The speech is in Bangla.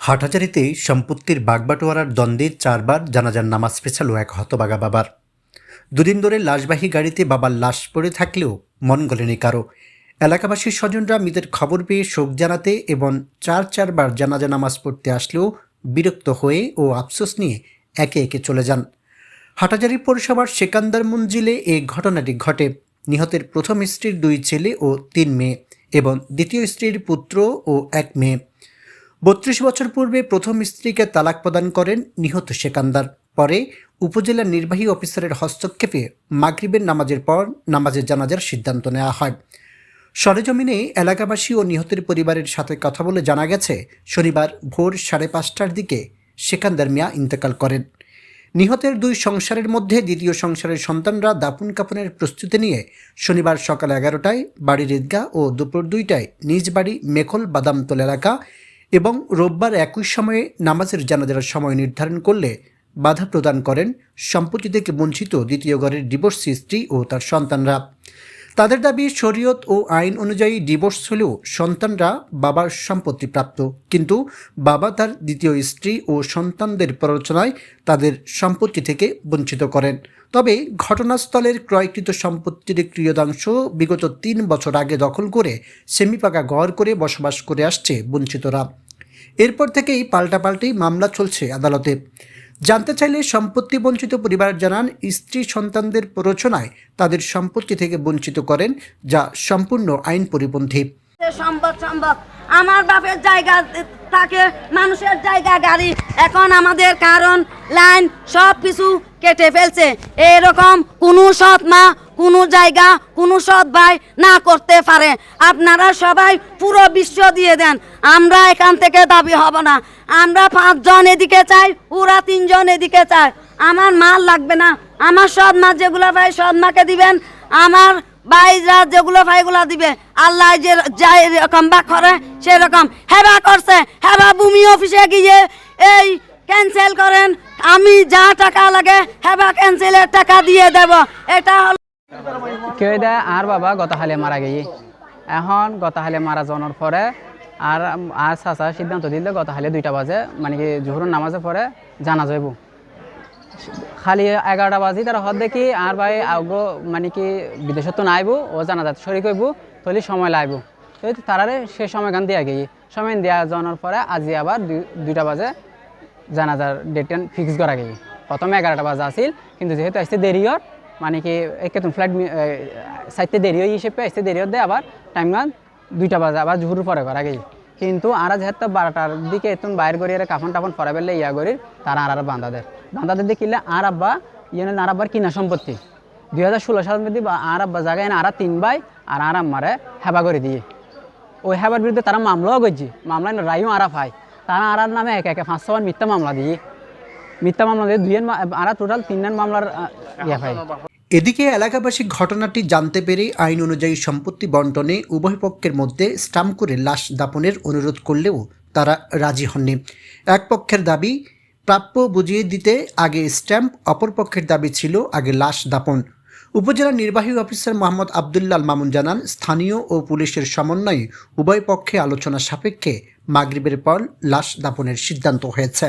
হাটহাজারিতে সম্পত্তির বাগবাটোয়ারার দ্বন্দ্বে চারবার জানাজার নামাজ পেছালো এক হতবাগা বাবার। দুদিন ধরে লাশবাহী গাড়িতে বাবার লাশ পড়ে থাকলেও মন গলেনি কারও। এলাকাবাসীর স্বজনরা মৃতের খবর পেয়ে শোক জানাতে এবং চার চারবার জানাজা নামাজ পড়তে আসলেও বিরক্ত হয়ে ও আফসোস নিয়ে একে একে চলে যান। হাটাজারি পৌরসভার সেকান্দার মঞ্জিলে এই ঘটনাটি ঘটে। নিহতের প্রথম স্ত্রীর দুই ছেলে ও তিন মেয়ে এবং দ্বিতীয় স্ত্রীর পুত্র ও এক মেয়ে। বত্রিশ বছর পূর্বে প্রথম স্ত্রীকে তালাক প্রদান করেন নিহত সেকান্দার। পরে উপজেলা নির্বাহী অফিসারের হস্তক্ষেপে মাগরিবের নামাজের পর নামাজের জানাজার সিদ্ধান্ত নেওয়া হয়। সরেজমিনে এলাকাবাসী ও নিহতের পরিবারের সাথে কথা বলে জানা গেছে, শনিবার ভোর সাড়ে পাঁচটার দিকে সেকান্দার মিয়া ইন্তেকাল করেন। নিহতের দুই সংসারের মধ্যে দ্বিতীয় সংসারের সন্তানরা দাফন কাপনের প্রস্তুতি নিয়ে শনিবার সকাল এগারোটায় বাড়ির ঈদগাহ ও দুপুর দুইটায় নিজ বাড়ি মেখল বাদামতল এলাকা এবং রোববার একই সময়ে নামাজের জানাজার সময় নির্ধারণ করলে বাধা প্রদান করেন সম্পত্তি থেকে বঞ্চিত দ্বিতীয় ঘরের ডিভোর্সি স্ত্রী ও তার সন্তানরা। তাদের দাবি, শরীয়ত ও আইন অনুযায়ী ডিভোর্স হলেও সন্তানরা বাবার সম্পত্তি প্রাপ্ত। কিন্তু বাবা তার দ্বিতীয় স্ত্রী ও সন্তানদের প্ররোচনায় তাদের সম্পত্তি থেকে বঞ্চিত করেন। তবে ঘটনাস্থলের ক্রয়কৃত সম্পত্তির ক্রিয়দাংশ বিগত তিন বছর আগে দখল করে সেমিপাকা ঘর করে বসবাস করে আসছে বঞ্চিতরা। এরপর থেকেই পাল্টাপাল্টি মামলা চলছে আদালতে। জানতে চাইলে সম্পত্তি বঞ্চিত পরিবার জানান, স্ত্রী সন্তানদের প্ররোচনায় তাদের সম্পত্তি থেকে বঞ্চিত করেন, যা সম্পূর্ণ আইন পরিপন্থী। সম্ভব সম্ভব আমার বাপের জায়গা থাকে, মানুষের জায়গা গাড়ি। এখন আমাদের কারণ, লাইন সব কিছু কেটে ফেলছে। এরকম কোনো সৎ মা, কোনো জায়গা, কোনো সৎ ভাই না করতে পারে। আপনারা সবাই পুরো বিশ্ব দিয়ে দেন। আমরা এখান থেকে দাবি হব না। আমরা পাঁচজন এদিকে চাই, ওরা তিনজন এদিকে চাই আমার মাল লাগবে না। আমার সৎ মা যেগুলো ভাই সৎ মাকে দিবেন, আমার বাইরা যেগুলো ফাইগুলা দিবে, আল্লাহ যে যাই রকম বা করে, সেরকম। হেবা করছে, হেবা ভূমি অফিসে গিয়ে এই ক্যান্সেল করেন। আমি যা টাকা লাগে, হেবা ক্যান্সেলের টাকা দিয়ে দেব। এটা হলো কেউ দেয় আর বাবা গত হালে মারা গিয়ে এখন গত হালে মারা যাওয়ার পরে আর আর চাচা সিদ্ধান্ত দিলে গত হালে দুইটা বাজে মানে কি জোহরের নামাজে পরে জানা যাইব। খালি এগারোটা বাজি, তার হদ দেখি, আর ভাই আগো মানে কি বিদেশত তো নাইব, ও জানা যাত শরীর হইব তলি সময় লাইব। তো তারারে সে সময় গান দিয়া গিয়ে সময় দেওয়া যাওয়ার পরে আজি আবার দুই- দুইটা বাজে জানাজার ডেট ফিক্স করা গিয়ে প্রথমে এগারোটা বাজে আসিল কিন্তু যেহেতু আসতে দেরি হর মানে কি একেতন ফ্লাইট সাইতে দেরি হয়ে হিসেবে আসতে দেরি হতে আবার টাইম গান দুইটা বাজে আবার জুহুর পরে করা গিয়ে কিন্তু আর যেহেতু বারোটার দিকে এতন বাইর করি আর কাফন টাফন ফরা বেললে ইয়া করি, তারা আর আর বান্দাদের বান্দাদের দেখিলে আর আব্বা ইয়ে আর আব্বার কিনা সম্পত্তি। দুই হাজার ষোলো সালের মধ্যে আর আব্বা জায়গায় আর তিন ভাই আর আর আম্মারে হেবা করে দিয়ে। ওই হেবার বিরুদ্ধে তারা মামলাও করছে। মামলায় রায়ও আরা পায়। তারা আরার নামে এক একে পাঁচশো বার মিথ্যা মামলা দিয়ে। মিথ্যা মামলা দিয়ে দুইয়ের আরা টোটাল তিনজন মামলার ইয়ে পায়। এদিকে এলাকাবাসী ঘটনাটি জানতে পেরে আইন অনুযায়ী সম্পত্তি বন্টনে উভয় পক্ষের মধ্যে স্টাম্প করে লাশ দাপনের অনুরোধ করলেও তারা রাজি হননি। এক পক্ষের দাবি প্রাপ্য বুঝিয়ে দিতে আগে স্ট্যাম্প অপরপক্ষের দাবি ছিল আগে লাশ দাপন। উপজেলা নির্বাহী অফিসার মোহাম্মদ আবদুল্লাল মামুন জানান, স্থানীয় ও পুলিশের সমন্বয়ে উভয় পক্ষে আলোচনা সাপেক্ষে মাগরিবের পর লাশ দাপনের সিদ্ধান্ত হয়েছে।